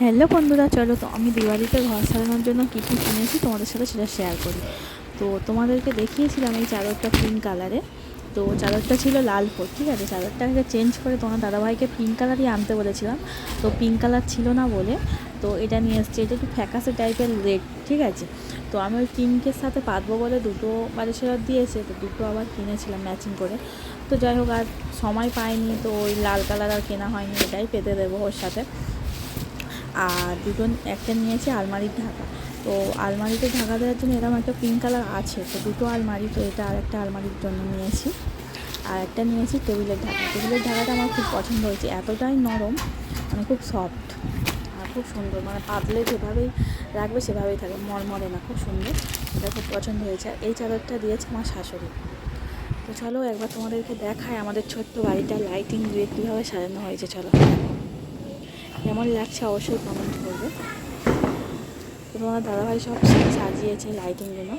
Hello বন্ধুরা, চলো তো আমি দিওয়ালিতে ঘর সাজানোর জন্য কী কী কিনেছি তোমাদের সাথে সেটা শেয়ার করি। তো তোমাদেরকে দেখিয়েছিলাম এই চাদরটা পিঙ্ক কালারে তো চাদরটা ছিল লাল ফোর ঠিক আছে? চাদরটাকে চেঞ্জ করে তোমার দাদাভাইকে পিঙ্ক কালারই আনতে বলেছিলাম। তো পিঙ্ক কালার ছিল না বলে তো এটা নিয়ে এসছে। এটা একটু ফ্যাকাসে টাইপের রেড ঠিক আছে? তো আমি ওই পিঙ্কের সাথে পাতবো বলে দুটো বালিশের দিয়েছে, তো দুটো আবার কিনেছিলাম ম্যাচিং করে। তো যাই হোক, আর সময় পাইনি, তো ওই লাল কালার আর কেনা হয়নি, এটাই পেতে দেবো ওর সাথে। আর দুটো একটা নিয়েছি আলমারির ঢাকা। তো আলমারিতে ঢাকা দেওয়ার জন্য এরকম একটা পিঙ্ক কালার আছে, তো দুটো আলমারি, তো এটা আর একটা আলমারির জন্য নিয়েছি। আর একটা নিয়েছি টেবিলের ঢাকা। টেবিলের ঢাকাটা আমার খুব পছন্দ হয়েছে। এতটাই নরম মানে খুব সফট আর খুব সুন্দর। মানে পাতলে যেভাবেই রাখবে সেভাবেই থাকে, মরমরে না, খুব সুন্দর। এটা খুব পছন্দ হয়েছে। আর এই চাদরটা দিয়েছে আমার শাশুড়ি। তো চলো একবার তোমাদেরকে দেখায় আমাদের ছোট্ট বাড়িটা লাইটিং দিয়ে কীভাবে সাজানো হয়েছে, চলো। কেমন লাগছে অবশ্যই কমেন্ট করবে। তো তোমার দাদাভাই সব সাজিয়েছে লাইটিংগুলো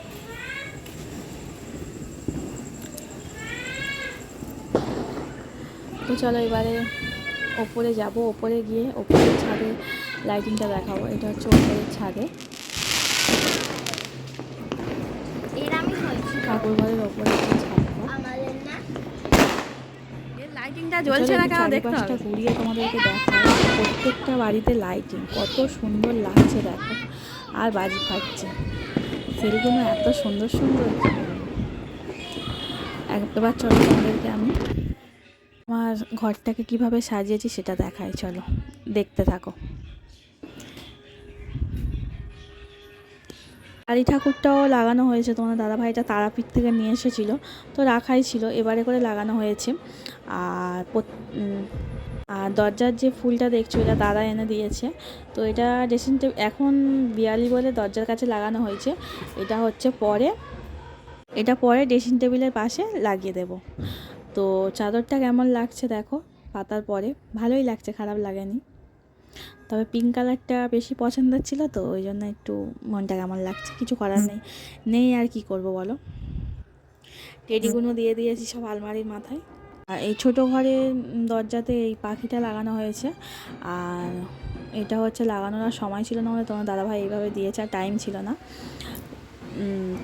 তো চলো এবারে ওপরে যাব। ওপরে গিয়ে ওপরের ছাদে লাইটিংটা দেখাবো। এটা হচ্ছে ওপরের ছাদে। ঠাকুর ঘরের ওপরে যে ছাদটা আমাদের না লাইটিংটা জ্বলছে না কেন দেখতে হবে। চারিপাশটা ঘুরিয়ে তোমাদেরকে প্রত্যেকটা বাড়িতে লাইটিং কত সুন্দর লাগছে দেখো। আর বাজি ফাটছে। সেরকম এত সুন্দর সুন্দর। একবার চলো তোমাদেরকে আমি আমার ঘরটাকে কীভাবে সাজিয়েছি সেটা দেখাই চলো। দেখতে থাকো। কালী ঠাকুরটাও লাগানো হয়েছে, তোমার দাদাভাইটা তারাপীঠ থেকে নিয়ে এসেছিল, তো রাখাই ছিল, এবারে করে লাগানো হয়েছে। আর আর দরজার যে ফুলটা দেখছ, এটা দাদা এনে দিয়েছে, তো এটা ড্রেসিং টেবিল এখন বিয়ালি বলে দরজার কাছে লাগানো হয়েছে, এটা হচ্ছে পরে, এটা পরে ড্রেসিং টেবিলের পাশে লাগিয়ে দেব। তো চাদরটা কেমন লাগছে দেখো, পাতার পরে, ভালোই লাগছে, খারাপ লাগেনি। তবে পিঙ্ক কালারটা বেশি পছন্দের ছিল তো, ওই জন্য একটু মনটা কেমন লাগছে, কিছু করার নেই। নেই আর কি করব বলো? টেডিগুলো দিয়ে দিয়েছি সব আলমারির মাথায়। আর এই ছোটো ঘরের দরজাতে এই পাখিটা লাগানো হয়েছে। আর এটা হচ্ছে লাগানোর আর সময় ছিল না বলে তোমার দাদাভাই এইভাবে দিয়েছে, আর টাইম ছিল না।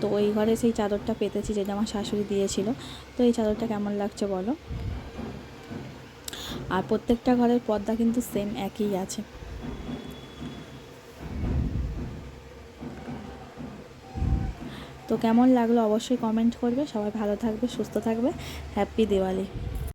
তো ওই ঘরে সেই চাদরটা পেতেছি যেটা আমার শাশুড়ি দিয়েছিল। তো এই চাদরটা কেমন লাগছে বলো? আর প্রত্যেকটা ঘরের পর্দা কিন্তু সেম একই আছে। তো কেমন লাগল অবশ্যই কমেন্ট করবে। সবাই ভালো থাকবে, সুস্থ থাকবে। হ্যাপি দিওয়ালি